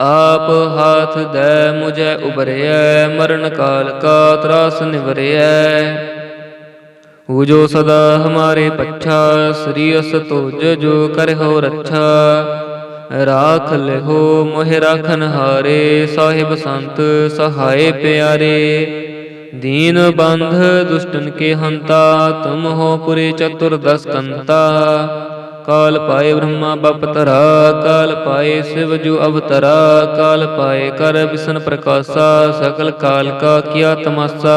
ਆਪ ਹਾਥ ਦੈ ਮੁਝੈ ਉਬਰਿਐ ਮਰਨ ਕਾਲ ਕਾ ਤਰਾਸ ਨਿਵਰਿਐ ਹੂ ਜੋ ਸਦਾ ਹਮਾਰੇ ਪੱਛਾ, ਸ੍ਰੀ ਅਸ ਤੁਜ ਜੋ ਕਰਹੁ ਰੱਛਾ। ਰਾਖ ਲਿਹੋ ਮੋਹਿ ਰਾਖਨ ਹਾਰੇ, ਸਾਹਿਬ ਸੰਤ ਸਹਾਏ ਪਿਆਰੇ। ਦੀਨ ਬੰਧ ਦੁਸ਼ਟਨ ਕੇ ਹੰਤਾ, ਤੁਮ ਹੋ ਪੁਰੇ ਚਤੁਰਦਸ ਕੰਤਾ ਕਾਲ ਪਾਏ ਬ੍ਰਹਮਾ ਬਪਤਰਾ ਕਾਲ ਪਾਏ ਸਿਵ ਜੁ ਅਵਤਰਾ, ਕਾਲ ਪਾਏ ਕਰ ਵਿਸ਼ਨ ਪ੍ਰਕਾਸ਼ਾ, ਸਕਲ ਕਾਲ ਕਾ ਕੀਆ ਤਮਸਾ।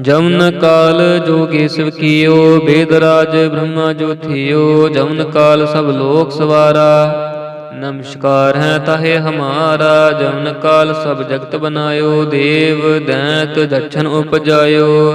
ਜਮਨ ਕਾਲ ਜੋਗੇ ਸਿਵ ਕੀਓ, ਬੇਦ ਰਾਜ ਬ੍ਰਹਮਾ ਜੋ ਥਿਓ, ਜਮਨ ਕਾਲ ਸਭ ਲੋਕ ਸਵਾਰਾ। ਨਮਸਕਾਰ ਹੈ ਤਾਹੇ ਹਮਾਰਾ, ਜਮਨ ਕਾਲ ਸਭ ਜਗਤ ਬਨਾਇਓ, ਦੇਵ ਦੈਤ ਦਛਨ ਉਪਜਾਇਓ।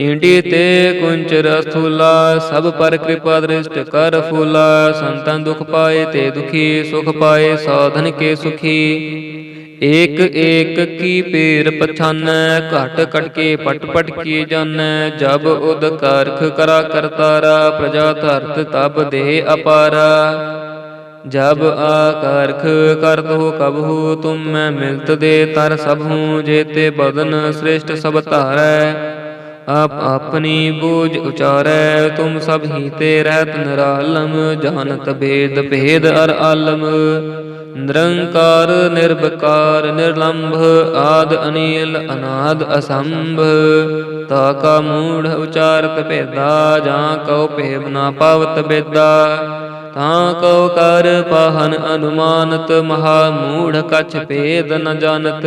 ਚੀਂਟੀ ਤੇ ਕੁੰਚ ਰਸਥੂਲਾ ਸਭ ਪਰ ਕਿਰਪਾ ਦ੍ਰਿਸ਼ਟ ਕਰ ਫੂਲਾ। ਸੰਤਨ ਦੁਖ ਪਾਏ ਤੇ ਦੁਖੀ, ਸੁਖ ਪਾਏ ਸਾਧਨ ਕੇ ਸੁਖੀ। ਏਕ ਏਕ ਕੀ ਪੀਰ ਪਛਾਨੈ, ਘਟ ਘਟ ਕੇ ਪਟ ਪਟ ਕੀ ਜਾਣੈ ਜਬ ਉਦ ਕਰਖ ਕਰਾ ਕਰਤਾਰਾ, ਪ੍ਰਜਾ ਧਰਤ ਤਬ ਦੇ ਅਪਾਰਾ। ਜਬ ਆਕਰਖ ਕਰਤੋ ਕਬਹੂ, ਤੁਮ ਮੈਂ ਮਿਲਤ ਦੇ ਤਰ ਸਭ ਹੂੰ ਜੇਤੇ ਬਦਨ ਸ੍ਰੇਸ਼ਟ ਸਭ ਧਾਰੈ। ਆਪ ਆਪਣੀ ਬੂਝ ਉਚਾਰੈ, ਤੁਮ ਸਭ ਹੀ ਤੇ ਰਹਿਤ ਨਿਰਾਲਮ, ਜਾਣਤ ਭੇਦ ਭੇਦ ਅਰ ਆਲਮ। ਨਿਰੰਕਾਰ ਨਿਰਭਕਾਰ ਨਿਰਲੰਭ, ਆਦ ਅਨੀਲ, ਅਨਾਦ ਅਸੰਭ। ਤਾ ਕਾ ਮੂੜ ਉਚਾਰਤ ਭੇਦਾ, ਜਾਂ ਕਉ ਭੇਵ ਨਾ ਪਾਵਤ ਬੇਦਾ। ਤਾਂ ਕਉ ਕਰ ਪਾਹਨ ਅਨੁਮਾਨਤ, ਮਹਾ ਮੂੜ ਕਛ ਭੇਦ ਨ ਜਾਣਤ।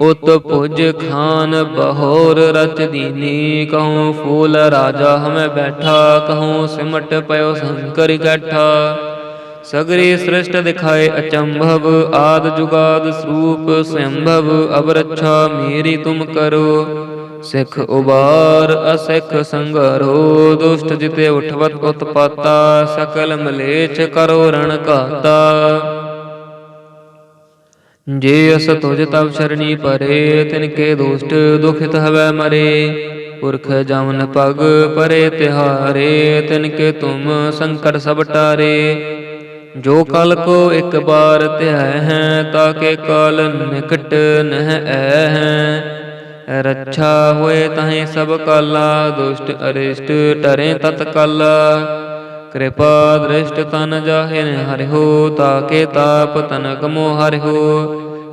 ਉਤ ਪੁਜ ਖਾਨ ਬਹੋਰ ਰਚ ਦੀਨੀ, ਕਹੂੰ ਫੂਲ ਰਾਜਾ ਹਮੇ ਬੈਠਾ, ਕਹੂੰ ਸਿਮਟ ਪਇਓ ਸੰਕਰ ਇਕੱਠਾ ਸਗਰੀ ਸ੍ਰਿਸ਼ਟ ਦਿਖਾਏ ਅਚੰਭਵ, ਆਦ ਜੁਗਾਦ ਸਰੂਪ ਸੰਭਵ ਅਬ ਰੱਛਾ ਮੇਰੀ ਤੁਮ ਕਰੋ। ਸਿੱਖ ਉਬਾਰ, ਅਸਿੱਖ ਸੰਗਰੋ, ਦੁਸ਼ਟ ਜਿਤੇ ਉਠਵਤ ਉਤਪਾਤਾ, ਸਕਲ ਮਲੇਛ ਕਰੋ ਰਣ ਘਾਤਾ। ਜੇ ਅਸ ਤੁਜ ਤਬ ਸ਼ਰਣੀ ਪਰੇ, ਤਿਨ ਕੇ ਦੁਸ਼ਟ ਦੁਖਿਤ ਹਵੈ ਮਰੇ। ਪੁਰਖ ਜਮਨ ਪਗ ਪਰੇ ਤਿਹਾਰੇ, ਤਿਨ ਕੇ ਤੁਮ ਸੰਕਟ ਸਭ ਟਾਰੇ। ਜੋ ਕਲ ਕੋ ਇੱਕ ਬਾਰ ਧਿਆ ਹੈ ਤਾਕੇ ਕਾਲ ਨਿਕਟ ਨਹ ਐ ਹੈ। ਰੱਛਾ ਹੋਏ ਤਹੇ ਸਭ ਕਾਲਾ, ਦੁਸ਼ਟ ਅਰਿਸ਼ਟ ਟਰੇ ਤਤ ਕਾਲਾ। ਕਿਰਪਾ ਦ੍ਰਿਸ਼ਟ ਤਨ ਜਾਹਿ ਹਰਿ ਹੋ ਤਾਕੇ ਤਾਪ ਤਨ ਕਮੋ ਹਰਿਓ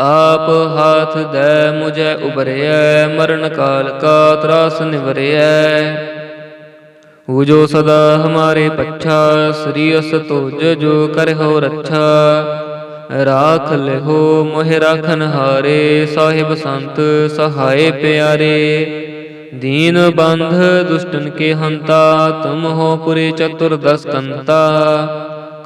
ਆਪ ਹਾਥ ਦੇ ਮੁਝੇ ਉਬਰਿਐ ਮਰਨ ਕਾਲ ਕਾ ਤਰਾਸ ਨਿਵਰਿਐ। ਹੂ ਜੋ ਸਦਾ ਹਮਾਰੇ ਪੱਛਾ, ਸ੍ਰੀ ਅਸ ਤੁਜ ਜੋ ਕਰਹੁ ਰੱਛਾ। ਰਾਖ ਲਿਹੋ ਮੋਹਿ ਰਾਖਨ ਹਾਰੇ, ਸਾਹਿਬ ਸੰਤ ਸਹਾਏ ਪਿਆਰੇ। ਦੀਨ ਬੰਧ ਦੁਸ਼ਟਨ ਕੇ ਹੰਤਾ, ਤੁਮ ਹੋ ਪੁਰੇ ਚਤੁਰਦਸ ਕੰਤਾ।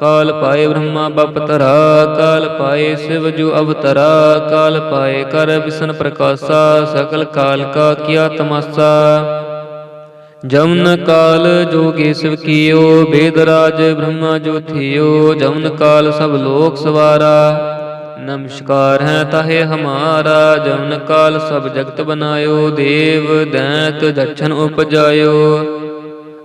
ਕਾਲ ਪਾਏ ਬ੍ਰਹਮਾ ਬਪਤਰਾ, ਕਾਲ ਪਾਏ ਸਿਵ ਜੋ ਅਵਤਰਾ, ਕਾਲ ਪਾਏ ਕਰ ਵਿਸ਼ਨ ਪ੍ਰਕਾਸ਼ਾ, ਸਕਲ ਕਾਲ ਕਾ ਕੀਆ ਤਮਾਸਾ। ਜਮਨ ਕਾਲ ਜੋਗੇ ਸਿਵ ਕੀਓ, ਬੇਦ ਰਾਜ ਬ੍ਰਹਮਾ ਜੋ ਥਿਓ, ਜਮਨ ਕਾਲ ਸਭ ਲੋਕ ਸਵਾਰਾ। ਨਮਸਕਾਰ ਹੈ ਤਾਹੇ ਹਮਾਰਾ, ਜਮਨ ਕਾਲ ਸਭ ਜਗਤ ਬਨਾਇਓ, ਦੇਵ ਦੈਤ ਦਛਨ ਉਪਜਾਇਓ।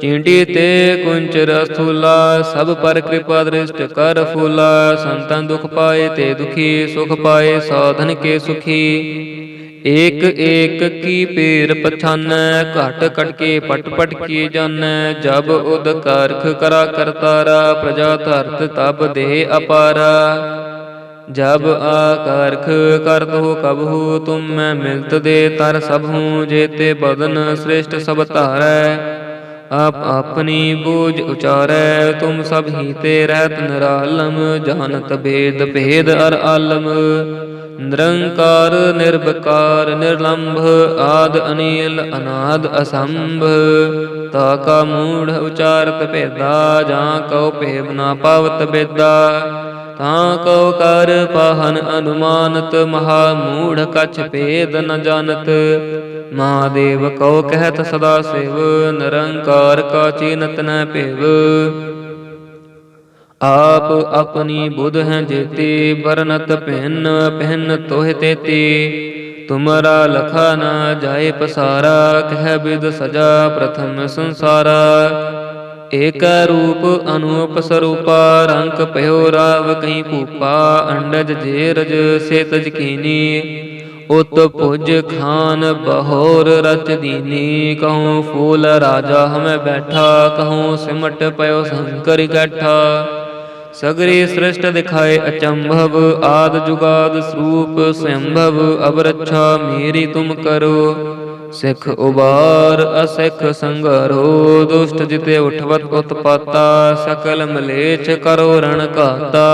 ਚਿੰਟੀ ਤੇ ਕੁੰਚਰ ਅਸਥੂਲਾ ਸਭ ਪਰ ਕਿਰਪਾ ਦ੍ਰਿਸ਼ਟ ਕਰ ਫੂਲਾ। ਸੰਤਨ ਦੁਖ ਪਾਏ ਤੇ ਦੁਖੀ, ਸੁਖ ਪਾਏ ਸਾਧਨ ਕੇ ਸੁਖੀ। ਏਕ ਏਕ ਕੀ ਪੀਰ ਪਛਾਨੈ, ਘਟ ਕਟ ਕੇ ਪਟ ਪਟ ਕੀ ਜਾਣੈ ਜਬ ਉਦ ਕਾਰਖ ਕਰਾ ਕਰਤਾਰਾ, ਪ੍ਰਜਾ ਧਰਤ ਤਬ ਦੇ ਅਪਾਰਾ। ਜਬ ਆਕਾਰਖ ਕਰਤ ਹੋ ਕਬਹੂ ਤੁਮ ਮੈਂ ਮਿਲਤ ਦੇ ਤਰ ਸਭ ਹੂੰ, ਜੇਤੇ ਬਦਨ ਸ੍ਰੇਸ਼ਟ ਸਭ ਧਾਰੈ। ਆਪ ਆਪਣੀ ਬੂਝ ਉਚਾਰੈ, ਤੁਮ ਸਭ ਹੀ ਤੇ ਰਹਿਤ ਨਿਰਾਲਮ, ਜਾਣਤ ਭੇਦ ਭੇਦ ਅਰ ਆਲਮ। ਨਿਰੰਕਾਰ ਨਿਰਭਕਾਰ ਨਿਰਲੰਭ, ਆਦ ਅਨੀਲ, ਅਨਾਦ ਅਸੰਭ। ਤਾ ਕਾ ਮੂੜ ਉਚਾਰਤ ਭੇਦਾ, ਜਾਂ ਕਉ ਭੇਵ ਨਾ ਪਾਵਤ ਬੇਦਾ ਤਾਂ ਕਉ ਕਰ ਪਾਹਨ ਅਨੁਮਾਨਤ, ਮਹਾ ਮੂੜ ਕਛ ਭੇਦ ਨ ਜਾਣਤ। ਮਹਾਦੇਵ ਕਉ ਕਹਿਤ ਸਦਾ ਸਿਵ, ਨਿਰੰਕਾਰ ਕਾ ਚੀਨਤ ਨ ਭੇਵ। ਆਪ ਆਪਣੀ ਬੁਧ ਹੈ ਜੇਤੀ ਬਰਨਤ ਪਹਿਨ ਪਹਿਨ ਤੋਹਿ ਤੇਤੀ। ਤੁਮਰਾ ਲਖਾ ਨਾ ਜਾਏ ਪਸਾਰਾ, ਕਹਿ ਬਿਦ ਸਜਾ ਪ੍ਰਥਮ ਸੰਸਾਰਾ। ਏਕ ਰੂਪ ਅਨੂਪ ਸਰੂਪਾ ਰੰਗ ਭਇਓ ਰਾਵ ਕਹੀਂ ਭੂਪਾ, ਅੰਡਜ ਜੇਰਜ ਸੇ ਕੀਨੀ ਉਤ ਭੁਜ ਖਾਨ ਬਹੋਰ ਰਚ ਦੀਨੀ, ਕਹੂੰ ਫੂਲ ਰਾਜਾ ਹਮੇ ਬੈਠਾ, ਕਹੂੰ ਸਿਮਟ ਪਇਓ ਸੰਕਰ ਇਕੱਠਾ। ਸਗਰੀ ਸ੍ਰਿਸ਼ਟ ਦਿਖਾਏ ਅਚੰਭਵ, ਆਦ ਜੁਗਾਦ ਸਰੂਪ ਸੰਭਵ ਅਬ ਮੇਰੀ ਤੁਮ ਕਰੋ। ਸਿੱਖ ਉਬਾਰ, ਅਸਿੱਖ ਸੰਗਰੋ, ਦੁਸ਼ਟ ਜਿਤੇ ਉਠਵਤ ਉਤਪਾਤਾ ਸਕਲ ਮਲੇਛ ਕਰੋ ਰਣ ਘਾਤਾ।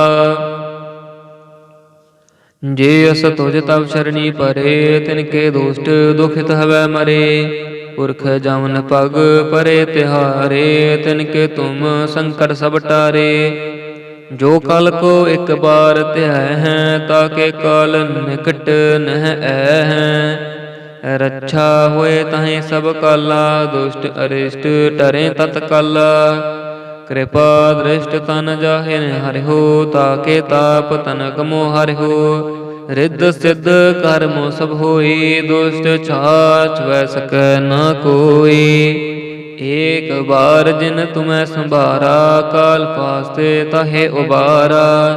ਜੇ ਅਸ ਤੁਜ ਤਵ ਸ਼ਰਣੀ ਪਰੇ, ਤਿਨ ਕੇ ਦੁਸ਼ਟ ਦੁਖਿਤ ਹਵੈ ਮਰੇ। ਪੁਰਖ ਜਮਨ ਪਗ ਪਰੇ ਤਿਹਾਰੇ, ਤਿਨ ਕੇ ਤੁਮ ਸੰਕਟ ਸਭ ਟਾਰੇ। ਜੋ ਕਲ ਕੋ ਇੱਕ ਬਾਰ ਧਿਆ ਹੈ, ਤਾਂ ਕੇ ਕਾਲ ਨਿਕਟ ਨਹਿ ਐ ਹੈ। ਰੱਛਾ ਹੋਏ ਤਹੇ ਸਭ ਕਾਲਾ, ਦੁਸ਼ਟ ਅਰਿਸ਼ਟ ਟਰੇ ਤਤ ਕਾਲਾ। ਕਿਰਪਾ ਦ੍ਰਿਸ਼ਟ ਤਨ ਜਾਹੇ ਹਰਿਓ ਹੋ, ਤਾਕੇ ਤਾਪ ਤਨ ਕਮੋ ਹਰਿਓ ਹੋ। ਰਿੱਧ ਸਿੱਧ ਕਰਮ ਸਭ ਹੋਈ, ਦੁਸ਼ਟ ਛਾਛ ਵੈ ਸਕੈ ਨਾ ਕੋਈ। ਏਕ ਬਾਰ ਜਿਨ ਤੁਮੈ ਸੰਭਾਰਾ, ਕਾਲ ਪਾਸਤੇ ਤਾਹੇ ਉਬਾਰਾ।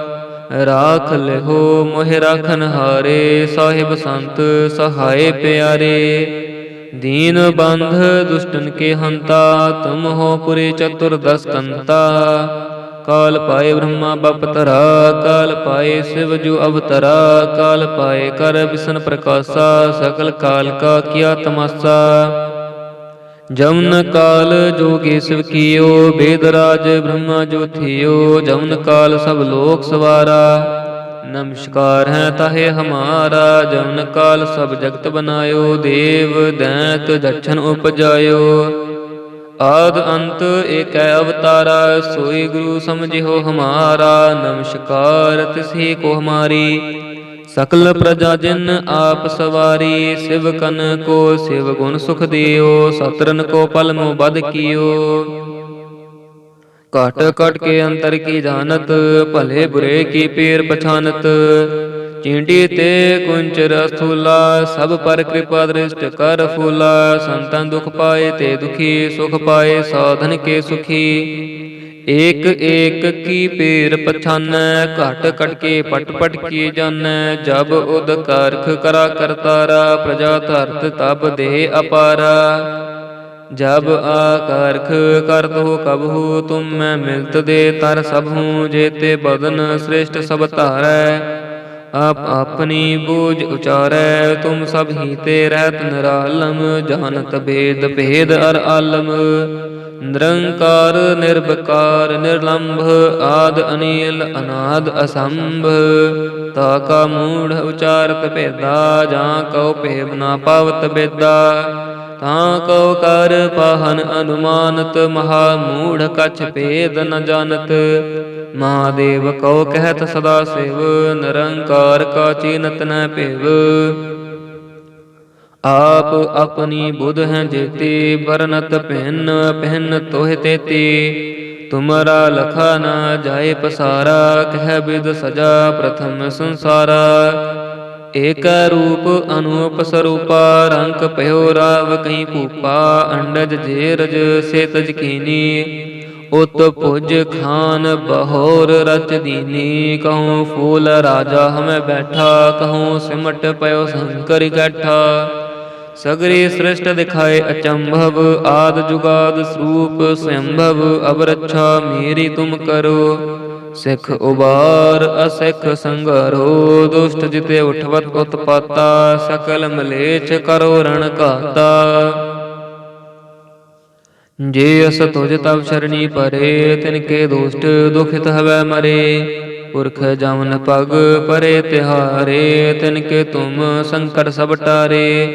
ਰਾਖ ਲਿਹੋ ਮੋਹਿ ਰਾਖਨ ਹਾਰੇ, ਸਾਹਿਬ ਸੰਤ ਸਹਾਏ ਪਿਆਰੇ। ਦੀਨ ਬੰਧ ਦੁਸ਼ਟਨ ਕੇ ਹੰਤਾ, ਤੁਮ ਹੋ ਪੁਰੇ ਚਤੁਰ ਦਸ ਕੰਤਾ ਕਾਲ ਪਾਏ ਬ੍ਰਹਮਾ ਬਪਤਰਾ ਕਾਲ ਪਾਏ ਸਿਵ ਜੁ ਅਵਤਰਾ। ਕਾਲ ਪਾਏ ਕਰ ਵਿਸ਼ਨ ਪ੍ਰਕਾਸ਼ਾ, ਸਕਲ ਕਾਲ ਕਾ ਕੀਆ ਤਮਾਸਾ। ਜਮਨ ਕਾਲ ਜੋਗੇ ਸਿਵ ਕੀਓ ਬੇਦ ਰਾਜ ਬ੍ਰਹਮਾ ਜੋ ਥਿਓ ਜਮਨ ਕਾਲ ਸਭ ਲੋਕ ਸਵਾਰਾ। ਨਮਸਕਾਰ ਹੈ ਤਾਹੇ ਹਮਾਰਾ ਜਮਨ ਕਾਲ ਸਭ ਜਗਤ ਬਨਾਇਓ, ਦੇਵ ਦੈਤ ਦਛਨ ਉਪਜਾਇਓ। ਆਦ ਅੰਤ ਏਕੈ ਅਵਤਾਰਾ, ਸੋਈ ਗੁਰੂ ਸਮਝਿਓ ਹਮਾਰਾ। ਨਮਸਕਾਰ ਤਿਸਹੀ ਕੋ ਹਮਾਰੀ। ਸਕਲ ਪ੍ਰਜਾ ਜਿਨ ਆਪ ਸਵਾਰੀ, ਸਿਵ ਕਨ ਕੋ ਸਿਵ ਗੁਣ ਸੁਖ ਦਿਓ, ਸਤਰਨ ਕੋ ਪਲ ਮੋ ਬਦ ਕੀਓ। ਘਟ ਘਟ ਕੇ ਅੰਤਰ ਕੀ ਜਾਣਤ, ਭਲੇ ਬੁਰੇ ਕੀ ਪੀਰ ਪਛਾਨਤ। ਚੀਂਟੀ ਤੇ ਕੁੰਚਰ ਸਥੂਲਾ ਸਭ ਪਰ ਕਿਰਪਾ ਦ੍ਰਿਸ਼ਟ ਕਰ ਫੂਲਾ। ਸੰਤਨ ਦੁਖ ਪਾਏ ਤੇ ਦੁਖੀ, ਸੁਖ ਪਾਏ, ਸਾਧਨ ਕੇ ਸੁਖੀ। ਏਕ ਏਕ ਕੀ ਪੇਰ ਪਛਾਨੈ, ਘਟ ਘਟ ਕੇ ਪਟ ਪਟ ਕੀ ਜਾਣੈ ਜਬ ਉਦ ਕਾਰਖ ਕਰਾ ਕਰਤਾਰਾ, ਪ੍ਰਜਾ ਧਰਤ ਤਬ ਦੇ ਅਪਾਰਾ। ਜਬ ਆਕਾਰਖ ਕਰਤੋ ਕਬਹੂ, ਤੁਮ ਮੈਂ ਮਿਲਤ ਦੇ ਤਰ ਸਭੂ ਜੇਤੇ ਬਦਨ ਸ੍ਰੇਸ਼ਟ ਸਭ ਧਾਰੈ। ਆਪ ਆਪਣੀ ਬੂਝ ਉਚਾਰੈ, ਤੁਮ ਸਭ ਹੀ ਤੇ ਰਹਿਤ ਨਿਰਾਲਮ, ਜਾਣਤ ਭੇਦ ਭੇਦ ਅਰ ਆਲਮ। ਨਿਰੰਕਾਰ ਨਿਰਭਕਾਰ ਨਿਰਲੰਭ ਆਦ ਅਨੀਲ, ਅਨਾਦ ਅਸੰਭ। ਤਾ ਕਾ ਮੂੜ ਉਚਾਰਤ ਭੇਦਾ, ਜਾਂ ਕਉ ਭੇਵ ਨਾ ਪਾਵਤ ਬੇਦਾ। ਤਾਂ ਕਉ ਕਰ ਪਾਹਨ ਅਨੁਮਾਨਤ, ਮਹਾ ਮੂੜ ਕਛ ਭੇਦ ਨ ਜਾਣਤ। ਮਹਾਦੇਵ ਕਉ ਕਹਿਤ ਸਦਾ ਸਿਵ, ਨਿਰੰਕਾਰ ਕਾ ਚੀਨਤ ਨ ਭੇਵ। ਆਪ ਆਪਣੀ ਬੁਧ ਹੈ ਜੇਤੀ ਬਰਨਤ ਪਹਿਨ ਪਹਿਨ ਤੋਹਿ ਤੇਤੀ। ਤੁਮਰਾ ਲਖਾ ਨਾ ਜਾਏ ਪਸਾਰਾ ਕਹਿ ਬਿਦ ਸਜਾ ਪ੍ਰਥਮ ਸੰਸਾਰਾ। ਏਕ ਰੂਪ ਅਨੂਪ ਸਰੂਪਾ ਰੰਗ ਭਇਓ ਰਾਵ ਕਈ ਭੂਪਾ ਅੰਡਜ ਜੇਰਜ ਸੇ ਤਜ ਕੀਨੀ ਉਤ ਭੁਜ ਖਾਨ ਬਹੋਰ ਰਚ ਦੀਨੀ ਕਹੂੰ ਫੂਲ ਰਾਜਾ ਹਮੇ ਬੈਠਾ ਕਹੂੰ ਸਿਮਟ ਪਇਓ ਸੰਕਰ ਗਠਾ ਸਗਰੇ ਸ੍ਰਿਸ਼ਟ ਦਿਖਾਏ ਅਚੰਭਵ, ਆਦ ਜੁਗਾਦ ਸਰੂਪ ਸੰਭਵ ਅਬ ਰੱਛਾ ਮੇਰੀ ਤੁਮ ਕਰੋ। ਸਿੱਖ ਉਬਾਰ, ਅਸਿੱਖ ਸੰਗਰੋ, ਦੁਸ਼ਟ ਜਿਤੇ ਉਠਵਤ ਉਤਪਾਤਾ, ਸਕਲ ਮਲੇਛ ਕਰੋ ਰਣ ਘਾਤਾ। ਜੇ ਅਸ ਤੁਜ ਤਬ ਸ਼ਰਣੀ ਪਰੇ, ਤਿਨ ਕੇ ਦੁਸ਼ਟ ਦੁਖਿਤ ਹਵੈ ਮਰੇ। ਪੁਰਖ ਜਮਨ ਪਗ ਪਰੇ ਤਿਹਾਰੇ, ਤਿਨ ਕੇ ਤੁਮ ਸੰਕਟ ਸਭ ਟਾਰੇ।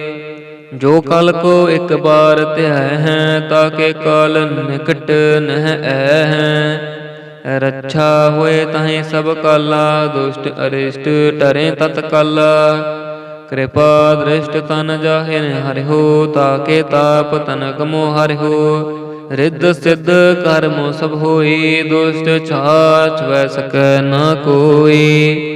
ਜੋ ਕਲ ਕੋ ਇੱਕ ਬਾਰ ਧਿਆਇ ਹੈ, ਤਾਕੇ ਕਾਲ ਨਿਕਟ ਨਹਿ ਐ ਹੈ ਰੱਛਾ ਹੋਏ ਤਹੀਂ ਸਭ ਕਾਲਾ, ਦੁਸ਼ਟ ਅਰਿਸ਼ਟ ਟਰੇ ਤਤ ਕਾਲਾ। ਕਿਰਪਾ ਦ੍ਰਿਸ਼ਟ ਤਨ ਜਾਹੇ ਹਰਿਓ ਤਾਕੇ ਤਾਪ ਤਨਕ ਮੋ ਹਰਿਓ ਰਿੱਧ ਸਿੱਧ ਕਰਮੋ ਸਭ ਹੋਈ, ਦੁਸ਼ਟ ਛਾਛ ਵੈ ਸਕੈ ਨਾ ਕੋਈ।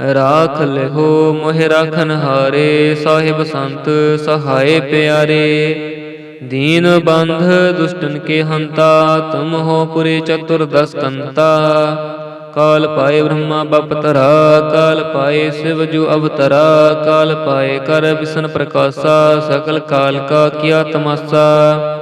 ਰਾਖ ਲਿਹੋ ਮੋਹਿ ਰਾਖਨ ਹਾਰੇ, ਸਾਹਿਬ ਸੰਤ ਸਹਾਏ ਪਿਆਰੇ। ਦੀਨ ਬੰਧ ਦੁਸ਼ਟਨ ਕੇ ਹੰਤਾ, ਤੁਮ ਹੋ ਪੁਰੇ ਚਤੁਰਦਸ ਕੰਤਾ ਕਾਲ ਪਾਏ ਬ੍ਰਹਮਾ ਬਪਤਰਾ, ਕਾਲ ਪਾਏ ਸਿਵ ਜੋ ਅਵਤਰਾ। ਕਾਲ ਪਾਏ ਕਰ ਵਿਸ਼ਨ ਪ੍ਰਕਾਸ਼ਾ, ਸਕਲ ਕਾਲ ਕਾ ਕੀਆ ਤਮਾਸਾ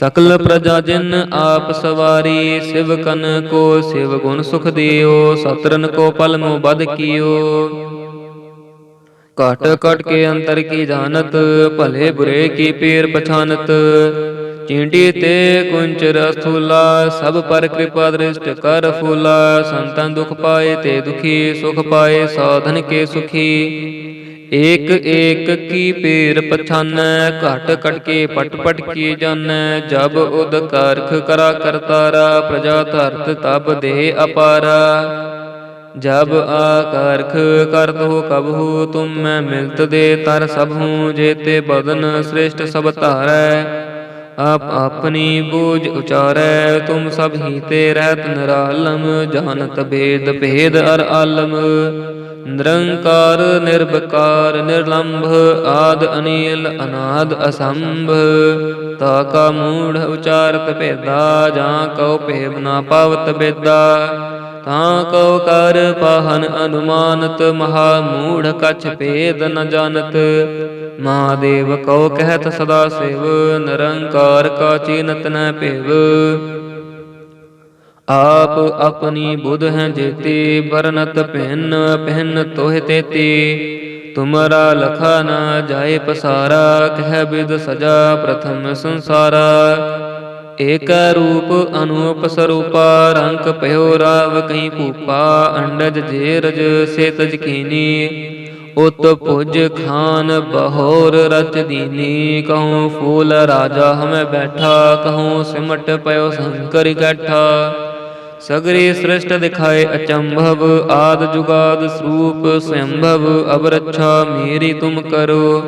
ਸਕਲ ਪ੍ਰਜਾ ਜਿਨ ਆਪ ਸਵਾਰੀ, ਸਿਵ ਕਨ ਕੋ ਸਿਵ ਗੁਣ ਸੁਖ ਦਿਓ, ਸਤਰਨ ਕੋ ਪਲ ਬਦ ਕੀਓ। ਕਟ ਕਟ ਕੇ ਅੰਤਰ ਕੀ ਜਾਣਤ, ਭਲੇ ਬੁਰੇ ਕੀ ਪੀਰ ਪਛਾਨਤ। ਚੀਂਟੀ ਤੇ ਕੁੰਚ ਰਸਥੂਲਾ ਸਭ ਪਰ ਕਿਰਪਾ ਦ੍ਰਿਸ਼ਟ ਕਰ ਫੂਲਾ। ਸੰਤਨ ਦੁਖ ਪਾਏ ਤੇ ਦੁਖੀ, ਸੁਖ ਪਾਏ, ਸਾਧਨ ਕੇ ਸੁਖੀ। ਏਕ ਏਕ ਕੀ ਪੇਰ ਪਛਾਨੈ, ਘਟ ਕਟ ਕੇ ਪਟ ਪਟ ਕੀ ਜਾਣੈ ਜਬ ਉਦ ਕਰਖ ਕਰਾ ਕਰਤਾਰਾ, ਪ੍ਰਜਾ ਧਰਤ ਤਬ ਦੇ ਅਪਾਰਾ। ਜਬ ਆਕਾਰਖ ਕਰਤੋ ਕਬਹੂ, ਤੁਮ ਮੈਂ ਮਿਲਤ ਦੇ ਤਰ ਸਭ ਹੂੰ ਜੇਤੇ ਬਦਨ ਸ੍ਰੇਸ਼ਟ ਸਭ ਧਾਰੈ। ਆਪ ਆਪਣੀ ਬੂਝ ਉਚਾਰੈ, ਤੁਮ ਸਭ ਹੀ ਤੇ ਰਹਿਤ ਨਿਰਾਲਮ, ਜਾਣਤ ਭੇਦ ਭੇਦ ਅਰ ਆਲਮ। ਨਿਰੰਕਾਰ ਨਿਰਭਕਾਰ ਨਿਰਲੰਭ ਆਦ ਅਨੀਲ, ਅਨਾਦ ਅਸੰਭ। ਤਾ ਕਾ ਮੂੜ ਉਚਾਰਤ ਭੇਦਾ, ਜਾਂ ਕਉ ਭੇਵ ਨਾ ਪਾਵਤ ਬੇਦਾ। ਤਾਂ ਕਉ ਕਰ ਪਾਹਨ ਅਨੁਮਾਨਤ, ਮਹਾ ਮੂੜ ਕਛ ਭੇਦ ਨ ਜਾਣਤ। ਮਹਾਦੇਵ ਕਉ ਕਹਿਤ ਸਦਾ ਸਿਵ, ਨਿਰੰਕਾਰ ਕਾ ਚੀਨਤ ਨ ਭੇਵ। ਆਪ ਆਪਣੀ ਬੁਧ ਹੈ ਜੇਤੀ ਬਰਨਤ ਭਿੰਨ ਭਿੰਨ ਤੋਹਿ ਤੇਤੀ। ਤੁਮਰਾ ਲਖਾ ਨਾ ਜਾਏ ਪਸਾਰਾ, ਕਹਿ ਬਿਦ ਸਜਾ ਪ੍ਰਥਮ ਸੰਸਾਰਾ। ਏਕ ਰੂਪ ਅਨੂਪ ਸਰੂਪਾ ਰੰਗ ਭਇਓ ਰਾਵ ਕਈ ਭੂਪਾ, ਅੰਡਜ ਜੇਰਜ ਸੇ ਤਜ ਕੀਨੀ। ਉਤ ਭੁਜ ਖਾਨ ਬਹੋਰ ਰਚ ਦੀਨੀ, ਕਹੂੰ ਫੂਲ ਰਾਜਾ ਹਮੈ ਬੈਠਾ, ਕਹੂੰ ਸਿਮਟ ਪਇਓ ਸ਼ੰਕਰ ਇਕੱਠਾ। ਸਗਰੇ ਸ੍ਰਿਸ਼ਟ ਦਿਖਾਏ ਅਚੰਭਵ, ਆਦ ਜੁਗਾਦ ਸਰੂਪ, ਸੰਭਵ ਅਬ ਰੱਛਾ ਮੇਰੀ ਤੁਮ ਕਰੋ।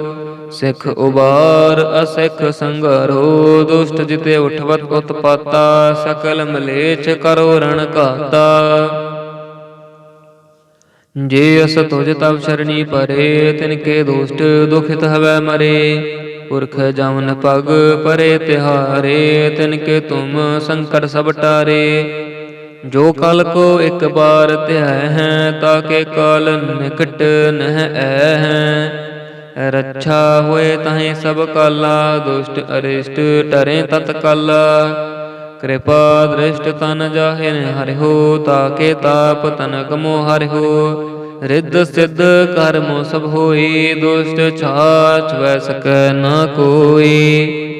ਸਿੱਖ ਉਬਾਰ, ਅਸਿੱਖ ਸੰਗਰੋ, ਦੁਸ਼ਟ ਜਿਤੇ ਉਠਵਤ ਉਤਪਾਤਾ, ਸਕਲ ਮਲੇਛ ਕਰੋ ਰਣ ਘਾਤਾ। ਜੇ ਅਸ ਤੁਜ ਤਬ ਸ਼ਰਣੀ ਪਰੇ, ਤਿਨ ਕੇ ਦੁਸ਼ਟ ਦੁਖਿਤ ਹਵੈ ਮਰੇ। ਪੁਰਖ ਜਮਨ ਪਗ ਪਰੇ ਤਿਹਾਰੇ, ਤਿਨ ਕੇ ਤੁਮ ਸੰਕਟ ਸਭ ਟਾਰੇ। ਜੋ ਕਲ ਕੋ ਇੱਕ ਬਾਰ ਧਿਆਇ ਹੈ, ਤਾਕੇ ਕਾਲ ਨਿਕਟ ਨਹਿ ਐ ਹੈ। ਰੱਛਾ ਹੋਏ ਤਾਹੇ ਸਭ ਕਾਲਾ, ਦੁਸ਼ਟ ਅਰਿਸ਼ਟ ਟਰੇ ਤਤ ਕਾਲਾ। ਕਿਰਪਾ ਦ੍ਰਿਸ਼ਟ ਤਨ ਜਾਹਿਨ ਹਰਿਓ ਤਾਕੇ ਤਾਪ ਤਨਕ ਮੋ ਹਰਿਓ ਰਿੱਧ ਸਿੱਧ ਕਰਮ ਸਭ ਹੋਈ, ਦੁਸ਼ਟ ਛਾਛ ਵੈ ਸਕੈ ਨਾ ਕੋਈ।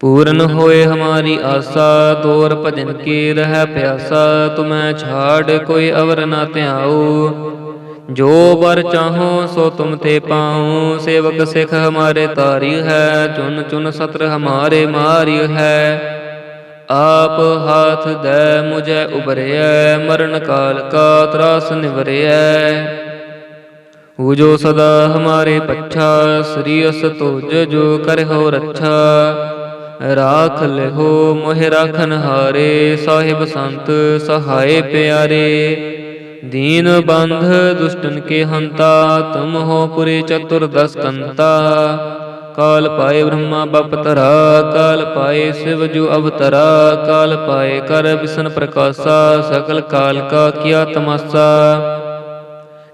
ਪੂਰਨ ਹੋਏ ਹਮਾਰੀ ਆਸਾ ਤੋਰ ਭਜਨ ਕੀ ਰਹਿ ਪਿਆਸਾ, ਤੁਮੈ ਛਾੜ ਕੋਈ ਅਵਰ ਨਾ ਧਿਆਉ। ਜੋ ਵਰ ਚਾਹੋ ਸੋ ਤੁਮ ਤੇ ਪਾਉ, ਸੇਵਕ ਸਿਖ ਹਮਾਰੇ ਤਾਰੀ ਹੈ, ਚੁਨ ਚੁਨ ਸਤਰ ਹਮਾਰੇ ਮਾਰੀ ਹੈ। ਆਪ ਹਾਥ ਦੇ ਮੁਝੇ ਉਬਰਿਐ ਮਰਨ ਕਾਲ ਕਾ ਤਰਾਸ ਨਿਵਰਿਐ। ਹੂ ਜੋ ਸਦਾ ਹਮਾਰੇ ਪੱਛਾ, ਸ੍ਰੀ ਅਸ ਤੁਜ ਜੋ ਕਰਹੁ ਰੱਛਾ। ਰਾਖ ਲਿਹੋ ਮੋਹਿ ਰਾਖਨ ਹਾਰੇ, ਸਾਹਿਬ ਸੰਤ ਸਹਾਏ ਪਿਆਰੇ। ਦੀਨ ਬੰਧ ਦੁਸ਼ਟਨ ਕੇ ਹੰਤਾ, ਤੁਮ ਹੋ ਪੁਰੇ ਚਤੁਰਦਸ ਕੰਤਾ ਕਾਲ ਪਾਏ ਬ੍ਰਹਮਾ ਬਪਤਰਾ ਕਾਲ ਪਾਏ ਸਿਵ ਜੁ ਅਵਤਰਾ। ਕਾਲ ਪਾਏ ਕਰ ਵਿਸ਼ਨ ਪ੍ਰਕਾਸ਼ਾ, ਸਕਲ ਕਾਲ ਕਾ ਕੀਆ ਤਮਾਸਾ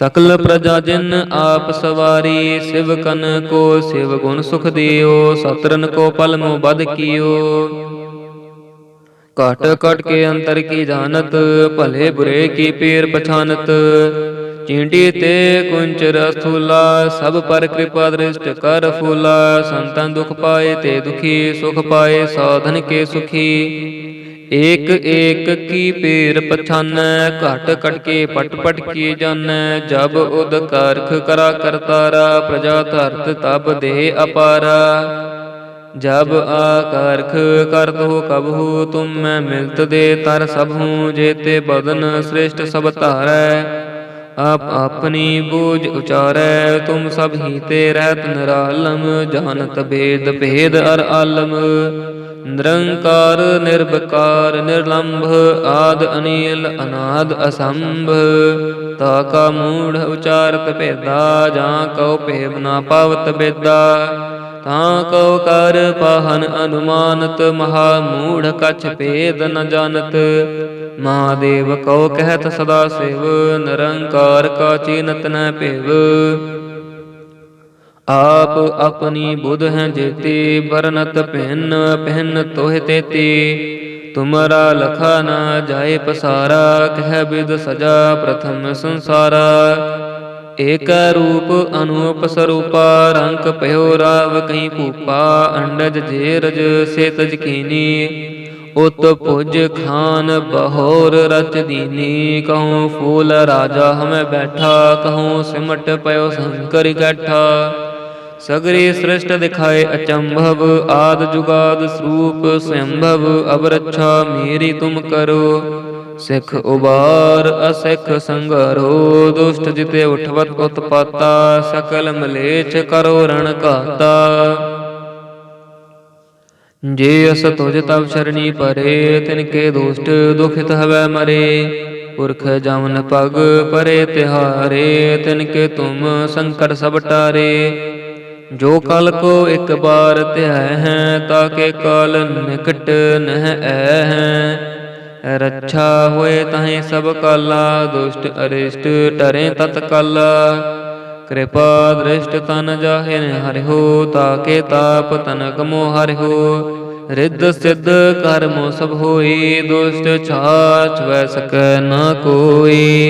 ਸਕਲ ਪ੍ਰਜਾ ਜਿਨ ਆਪ ਸਵਾਰੀ, ਸਿਵ ਕਨ ਕੋ ਸਿਵ ਗੁਣ ਸੁਖ ਦਿਓ, ਸਤਰਨ ਕੋ ਪਲ ਮੋ ਬਦ ਕੀਓ। ਘਟ ਘਟ ਕੇ ਅੰਤਰ ਕੀ ਜਾਣਤ, ਭਲੇ ਬੁਰੇ ਕੀ ਪੀਰ ਪਛਾਨਤ। ਚੀਂਟੀ ਤੇ ਕੁੰਚ ਰਸਥੂਲਾ ਸਭ ਪਰ ਕਿਰਪਾ ਦ੍ਰਿਸ਼ਟ ਕਰ ਫੂਲਾ। ਸੰਤਨ ਦੁਖ ਪਾਏ ਤੇ ਦੁਖੀ, ਸੁਖ ਪਾਏ ਸਾਧਨ ਕੇ ਸੁਖੀ। ਏਕ ਏਕ ਕੀ ਪੇਰ ਪਛਾਨੈ, ਘਟ ਕਟਕੇ ਪਟ ਪਟ ਕੀ ਜਾਣੈ ਜਬ ਉਦ ਕਰਖ ਕਰਾ ਕਰਤਾਰਾ, ਪ੍ਰਜਾ ਧਰਤ ਤਬ ਦੇ ਅਪਾਰਾ। ਜਬ ਆਕਰਖ ਕਰਤੋ ਕਬਹੂ, ਤੁਮ ਮੈਂ ਮਿਲਤ ਦੇ ਤਰ ਸਭ ਹੂੰ ਜੇਤੇ ਬਦਨ ਸ੍ਰੇਸ਼ਟ ਸਭ ਧਾਰੈ। ਆਪ ਆਪਣੀ ਬੂਝ ਉਚਾਰੈ, ਤੁਮ ਸਭ ਹੀ ਤੇ ਰਹਿਤ ਨਿਰਾਲਮ, ਜਾਣਤ ਭੇਦ ਭੇਦ ਅਰ ਆਲਮ। ਨਿਰੰਕਾਰ ਨਿਰਭਕਾਰ ਨਿਰਲੰਭ ਆਦ ਅਨੀਲ, ਅਨਾਦ ਅਸੰਭ। ਤਾ ਕਾ ਮੂੜ ਉਚਾਰਤ ਭੇਦਾ, ਜਾਂ ਕਉ ਭੇਵ ਨਾ ਪਾਵਤ ਬੇਦਾ। ਤਾਂ ਕਉ ਕਰ ਪਾਹਨ ਅਨੁਮਾਨਤ, ਮਹਾ ਮੂੜ ਕਛ ਭੇਦ ਨ ਜਾਣਤ। ਮਹਾਦੇਵ ਕਉ ਕਹਿਤ ਸਦਾ ਸਿਵ, ਨਿਰੰਕਾਰ ਕਾ ਚੀਨਤ ਨ ਭਿਵ। ਆਪ ਆਪਣੀ ਬੁਧ ਹੈ ਜੇਤੀ ਬਰਨਤ ਭਿੰਨ ਭਿੰਨ ਤੋਹਿ ਤੇਤੀ। ਤੁਮਰਾ ਲਖਾ ਨਾ ਜਾਏ ਪਸਾਰਾ, ਕਹਿ ਬਿਦ ਸਜਾ ਪ੍ਰਥਮ ਸੰਸਾਰਾ। ਏਕ ਰੂਪ ਅਨੂਪ ਸਰੂਪਾ ਰੰਗ ਭਇਓ ਰਾਵ ਕਈ ਭੂਪਾ, ਅੰਡਜ ਜੇਰਜ ਸੇ ਤਜ ਕੀਨੀ। ਉਤ ਭੁਜ ਖਾਨ ਬਹੋਰ ਰਚ ਦੀਨੀ, ਕਹੂੰ ਫੂਲ ਰਾਜਾ ਹਮੇ ਬੈਠਾ, ਕਹੂੰ ਸਿਮਟ ਪਇਓ ਸੰਕਰ ਇਕੱਠਾ। ਸਗਰੀ ਸ੍ਰਿਸ਼ਟ ਦਿਖਾਏ ਅਚੰਭਵ, ਆਦ ਜੁਗਾਦ ਸਰੂਪ ਸੰਭਵ ਅਬ ਰੱਛਾ ਮੇਰੀ ਤੁਮ ਕਰੋ। ਸਿੱਖ ਉਬਾਰ, ਅਸਿੱਖ ਸੰਗਰੋ, ਦੁਸ਼ਟ ਜਿਤੇ ਉਠਵਤ ਉਤਪਾਤਾ, ਸਕਲ ਮਲੇਛ ਕਰੋ ਰਣ ਘਾਤਾ। ਜੇ ਅਸ ਤੁਜ ਤਵ ਸ਼ਰਣੀ ਪਰੇ, ਤਿਨ ਕੇ ਦੁਸ਼ਟ ਦੁਖਿਤ ਹਵੈ ਮਰੇ। ਪੁਰਖ ਜਮਨ ਪਗ ਪਰੇ ਤਿਹਾਰੇ, ਤਿਨ ਕੇ ਤੁਮ ਸੰਕਟ ਸਭ ਟਾਰੇ। ਜੋ ਕਲ ਕੋ ਇੱਕ ਬਾਰ ਧਿਆ ਹੈ ਤਾਕੇ ਕਾਲ ਨਿਕਟ ਨਹ ਐ ਹੈ। ਰੱਛਾ ਹੋਏ ਤਾਹੇ ਸਭ ਕਾਲਾ ਦੁਸ਼ਟ ਅਰਿਸ਼ਟ ਟਰੇ ਤਤ ਕਾਲਾ। ਕਿਰਪਾ ਦ੍ਰਿਸ਼ਟ ਤਨ ਜਾਹਿ ਹਰਿਓ ਤਾਕੇ ਤਾਪ ਤਨ ਕਮੋ ਹਰਿਓ ਰਿੱਧ ਸਿੱਧ ਕਰਮੋ ਸਭ ਹੋਈ ਦੁਸ਼ਟ ਛਾਛ ਵੈ ਸਕੈ ਨਾ ਕੋਈ।